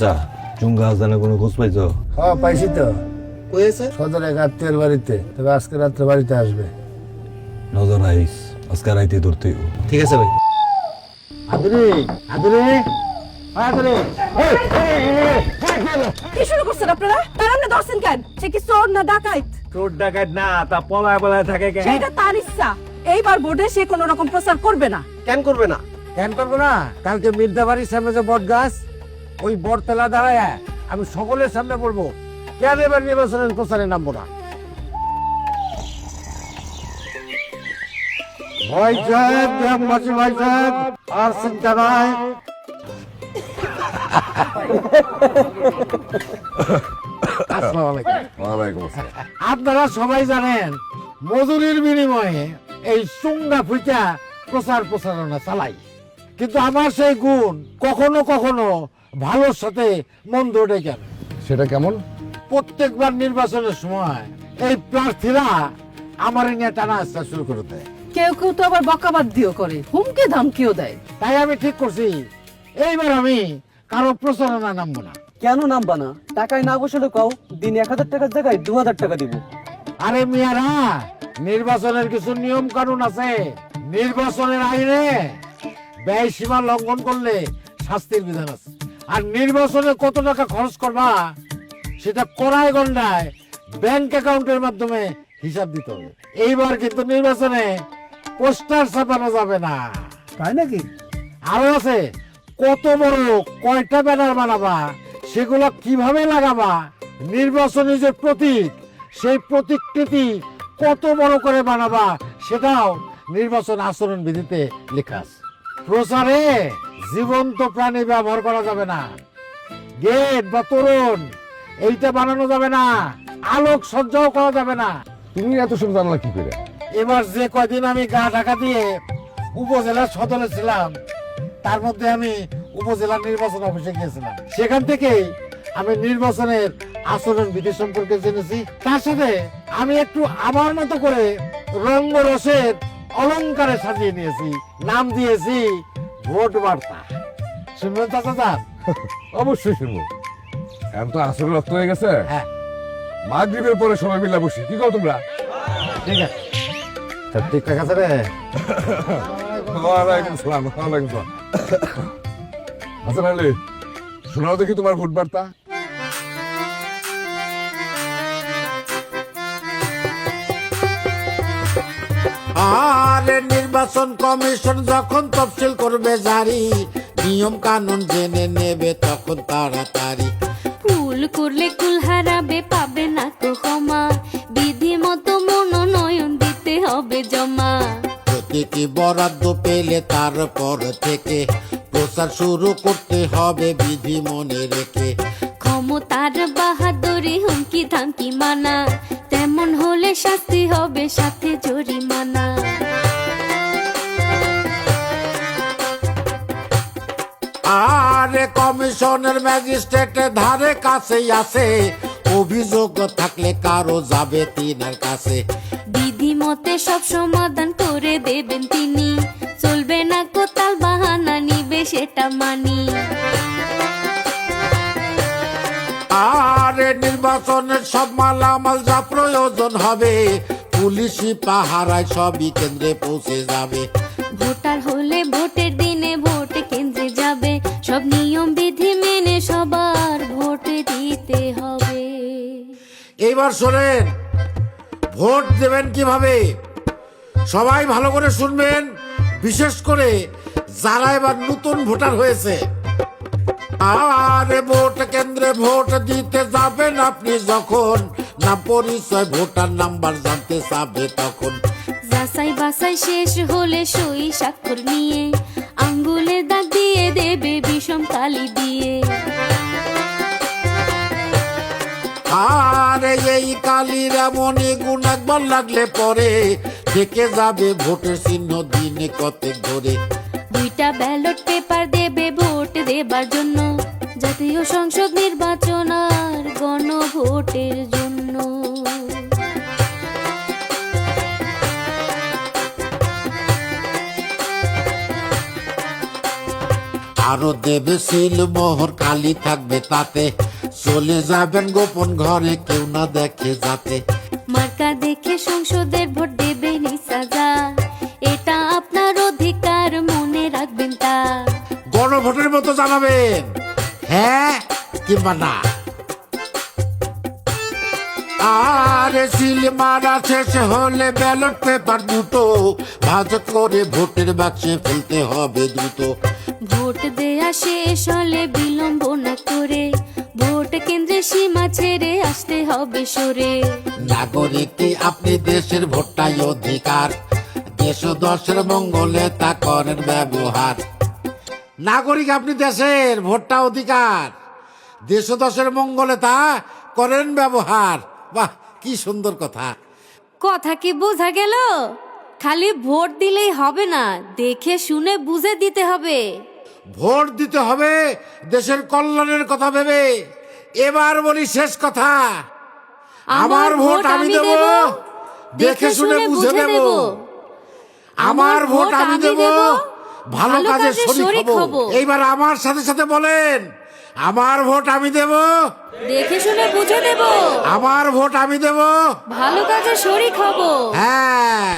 চাচা চুঙ্গা হাসানের কোনো খোঁজ পাইছো? হ্যাঁ পাইছি তো। কয়েছে সদর এক আত্মীয়ের বাড়িতে তবে আজকে রাত্রে বাড়িতে আসবে। নজর আইস আজকে রাইতে ধরতে। ঠিক আছে ভাই। আদরে আদরে। আদরে। কি শুরু করছেন আপনারা? তার আপনি ধরছেন কেন সে কি চোর না ডাকাইত? তোর ডাকাত না তা পলায় পলায় থাকে কেন? সেটা তার ইচ্ছা। এইবার বোর্ডে সে কোনো রকম প্রচার করবে না। কেন করবে না? কেন করব না? কালকে মির্জা বাড়ির সামনে যে বট গাছ ওই বটতলা দাঁড়ায় আমি সকলের সামনে বলব কেন এবার নির্বাচনের প্রচারে নামবো না? ভাই সাহেব গ্রামবাসী ভাই সাহেব আর চিন্তা নাই। আপনারা সবাই জানেন মজুরির বিনিময়ে এই চুঙ্গা ফুইটা প্রচার প্রচারণা চালাই। কিন্তু আমার সেই গুণ কখনো কখনো ভালোর সাথে মন্দ ডেকে আনে। সেটা কেমন? প্রত্যেকবার নির্বাচনের সময় এই প্রার্থীরা আমার নিয়ে টানা আসতে শুরু করে দেয়। কেউ কেউ তো আবার বকাবাদ দিও করে হুমকি ধামকিও দেয়। তাই আমি ঠিক করছি এইবার আমি কারও প্রচারণা নামবো না। কেন নামবা না? টাকায় না বসলে কও দিন এক হাজার টাকার জায়গায় দু হাজার টাকা দিব। আরে মিয়ারা নির্বাচনের কিছু নিয়ম কানুন আছে। নির্বাচনের আইনে ব্যয় সীমা লঙ্ঘন করলে শাস্তির বিধান আছে। আর নির্বাচনে কত টাকা খরচ করবা সেটা কড়াই গন্ডায় ব্যাংক অ্যাকাউন্টের মাধ্যমে হিসাব দিতে হবে। এইবার কিন্তু নির্বাচনে পোস্টার ছাপানো যাবে না। তাই নাকি? আরও আছে কত বড় কয়টা ব্যানার বানাবা সেগুলো কীভাবে লাগাবা নির্বাচনী যে প্রতীক সেই প্রতীকটি কত বড় করে বানাবা সেটাও নির্বাচন আচরণ বিধিতে লেখা আছে। প্রচারে জীবন্ত প্রাণী ব্যবহার করা যাবে না। গেট বা তোরণ এইটা বানানো যাবে না। আলোক সজ্জাও করা যাবে না। তুমি এত সব জানলা কি করে? এবার যে কয়দিন আমি গা ঢাকা দিয়ে উপজেলার সদরে ছিলাম তার মধ্যে আমি উপজেলা নির্বাচন অফিসে গিয়েছিলাম। সেখান থেকেই আমি নির্বাচনের আচরণ বিধি সম্পর্কে জেনেছি। তার সাথে আমি একটু আমার মতো করে রঙ্গরসের অলংকারে সাজিয়ে নিয়েছি নাম দিয়েছি ভোট বার্তা। শুনবেন চাচা যান অবশ্যই শুনব। এখন তো আসলে রক্ত হয়ে গেছে। হ্যাঁ। মাগরিবের পরে সবাই মিলে বসি। কি কও তোমরা? ঠিক আছে। তা ঠিকঠাক আছে রে। ওয়ালাইকুম সালাম ওয়ালাইকুম সালাম। হাসান আলী শোনাও দেখি তোমার ভোট বার্তা। আর নির্বাচন কমিশন যখন তফসিল করবে জারি নিয়ম কানুন জেনে নেবে তখন তাড়াতাড়ি। ভুল করলে কুল হারাবে পাবে না তো ক্ষমা। বিধি মতো মনোনয়ন দিতে হবে জমা। প্রতিটি বরাদ্দ পেলে তারপর থেকে প্রচার শুরু করতে হবে বিধি মনে রেখে। ক্ষমতার বাহাদুরি হুমকি ধামকি মানা তেমন হলে শাস্তি হবে সাথে জরিমানা কমিশনের ম্যাজিস্ট্রেটের ধারে কাছেই আছে। অভিযোগ থাকলে কারও যাবে তিনার কাছে। বিধি মতে সব সমাধান করে দেবেন তিনি। চলবে না কোতাল বাহানা নিবে সেটা মানি। আর নির্বাচনের সব মালামাল যা প্রয়োজন হবে পুলিশি পাহারায় সবই কেন্দ্রে পৌঁছে যাবে। সব নিয়ম বিধি মেনে সবার ভোট দিতে হবে। এইবার শোনেন ভোট দেবেন কীভাবে? সবাই ভালো করে শুনবেন বিশেষ করে যারা এবার নতুন ভোটার হয়েছে। আরে ভোট কেন্দ্রে ভোট দিতে যাবেন আপনি যখন। না পরিচয় ভোটার নাম্বার জানতে চাবে তখন। যাচাই বাছাই শেষ হলে সই স্বাক্ষর নিয়ে আঙ্গুলে দেবে বিষম কালি দিয়ে। আরে এই কালির এমনই গুণ একবার লাগলে পরে থেকে যাবে ভোটের চিহ্ন দিনে কতেক ধরে। দুইটা ব্যালট পেপার দেবে ভোট দেবার জন্য। জাতীয় সংসদ নির্বাচন আর গণভোটের জন্য। আরও দেবে সিল মোহর কালি থাকবে তাতে। চলে যাবেন গোপন ঘরে কেউ না দেখে যাতে। মার্কা দেখে সংসদের ভোট দেবেন সাজা এটা আপনার অধিকার মনে রাখবেন তা। গণভোটের মতো জানাবেন। হ্যাঁ কিংবা না? আরে সিল মারা শেষ হলে ব্যালট পেপার দুটো। ভাজ করে ভোটের বাক্সে ফেলতে হবে দ্রুত। দেয়া শেষ হলে বিলম্ব না করে। ভোট কেন্দ্রে সীমা ছেড়ে আসতে হবে সরে। নাগরিক আপনি দেশের ভোটটাই অধিকার। দেশ দশের মঙ্গলে তা করেন ব্যবহার। নাগরিক আপনি দেশের ভোটটা অধিকার। দেশ দশের মঙ্গলে তা করেন ব্যবহার। বাহ কি সুন্দর কথা। কথা কি বোঝা গেল? খালি ভোট দিলেই হবে না দেখে শুনে বুঝে দিতে হবে। ভোট দিতে হবে দেশের কল্যাণের কথা ভেবে। এবার বলি শেষ কথা। আমার ভোট আমি দেব দেখে শুনে বুঝে দেব আমার ভোট আমি দেব ভালো কাজে শরিক হব। এইবার আমার সাথে সাথে বলেন আমার ভোট আমি দেব? দেখে শুনে বুঝে দেব আমার ভোট আমি দেব? ভালো কাজে শরিক হব। হ্যাঁ।